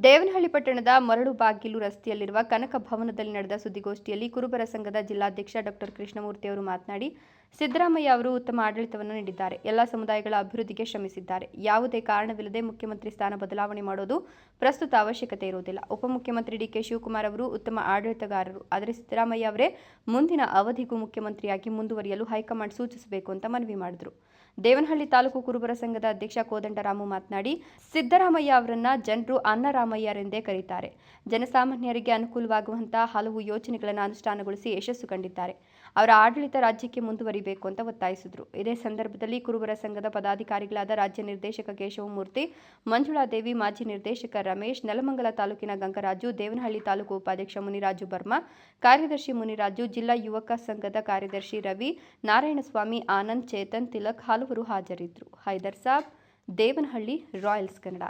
ದೇವನಹಳ್ಳಿ ಪಟ್ಟಣದ ಮರಳು ಬಾಗಿಲು ರಸ್ತೆಯಲ್ಲಿರುವ ಕನಕ ಭವನದಲ್ಲಿ ನಡೆದ ಸುದ್ದಿಗೋಷ್ಠಿಯಲ್ಲಿ ಕುರುಬರ ಸಂಘದ ಜಿಲ್ಲಾಧ್ಯಕ್ಷ ಡಾಕ್ಟರ್ ಕೃಷ್ಣಮೂರ್ತಿ ಅವರು ಮಾತನಾಡಿ ಸಿದ್ದರಾಮಯ್ಯ ಅವರು ಉತ್ತಮ ಆಡಳಿತವನ್ನು ನೀಡಿದ್ದಾರೆ. ಎಲ್ಲ ಸಮುದಾಯಗಳ ಅಭಿವೃದ್ಧಿಗೆ ಶ್ರಮಿಸಿದ್ದಾರೆ. ಯಾವುದೇ ಕಾರಣವಿಲ್ಲದೆ ಮುಖ್ಯಮಂತ್ರಿ ಸ್ಥಾನ ಬದಲಾವಣೆ ಮಾಡೋದು ಪ್ರಸ್ತುತ ಅವಶ್ಯಕತೆ ಇರುವುದಿಲ್ಲ. ಉಪಮುಖ್ಯಮಂತ್ರಿ ಡಿಕೆ ಶಿವಕುಮಾರ್ ಅವರು ಉತ್ತಮ ಆಡಳಿತಗಾರರು. ಆದರೆ ಸಿದ್ದರಾಮಯ್ಯ ಅವರೇ ಮುಂದಿನ ಅವಧಿಗೂ ಮುಖ್ಯಮಂತ್ರಿಯಾಗಿ ಮುಂದುವರಿಯಲು ಹೈಕಮಾಂಡ್ ಸೂಚಿಸಬೇಕು ಅಂತ ಮನವಿ ಮಾಡಿದರು. ದೇವನಹಳ್ಳಿ ತಾಲೂಕು ಕುರುಬರ ಸಂಘದ ಅಧ್ಯಕ್ಷ ಕೋದಂಡರಾಮು ಮಾತನಾಡಿ, ಸಿದ್ದರಾಮಯ್ಯ ಅವರನ್ನ ಜನರು ಅನ್ನರಾಮಯ್ಯರೆಂದೇ ಕರೀತಾರೆ. ಜನಸಾಮಾನ್ಯರಿಗೆ ಅನುಕೂಲವಾಗುವಂತಹ ಹಲವು ಯೋಜನೆಗಳನ್ನು ಅನುಷ್ಠಾನಗೊಳಿಸಿ ಯಶಸ್ಸು ಕಂಡಿದ್ದಾರೆ. ಅವರ ಆಡಳಿತ ರಾಜ್ಯಕ್ಕೆ ಮುಂದುವರಿಬೇಕು ಅಂತ ಒತ್ತಾಯಿಸಿದರು. ಇದೇ ಸಂದರ್ಭದಲ್ಲಿ ಕುರುಬರ ಸಂಘದ ಪದಾಧಿಕಾರಿಗಳಾದ ರಾಜ್ಯ ನಿರ್ದೇಶಕ ಕೇಶವಮೂರ್ತಿ, ಮಂಜುಳಾದೇವಿ, ಮಾಜಿ ನಿರ್ದೇಶಕ ರಮೇಶ್, ನೆಲಮಂಗಲ ತಾಲೂಕಿನ ಗಂಗರಾಜು, ದೇವನಹಳ್ಳಿ ತಾಲೂಕು ಉಪಾಧ್ಯಕ್ಷ ಮುನಿರಾಜು ಬರ್ಮಾ, ಕಾರ್ಯದರ್ಶಿ ಮುನಿರಾಜು, ಜಿಲ್ಲಾ ಯುವಕ ಸಂಘದ ಕಾರ್ಯದರ್ಶಿ ರವಿ, ನಾರಾಯಣಸ್ವಾಮಿ, ಆನಂದ್ ಚೇತನ್, ತಿಲಕ್ ಹಲವರು ಹಾಜರಿದ್ದರು. ಹೈದರ್ ಸಾಬ್, ದೇವನಹಳ್ಳಿ, ರಾಯಲ್ಸ್ ಕನ್ನಡ.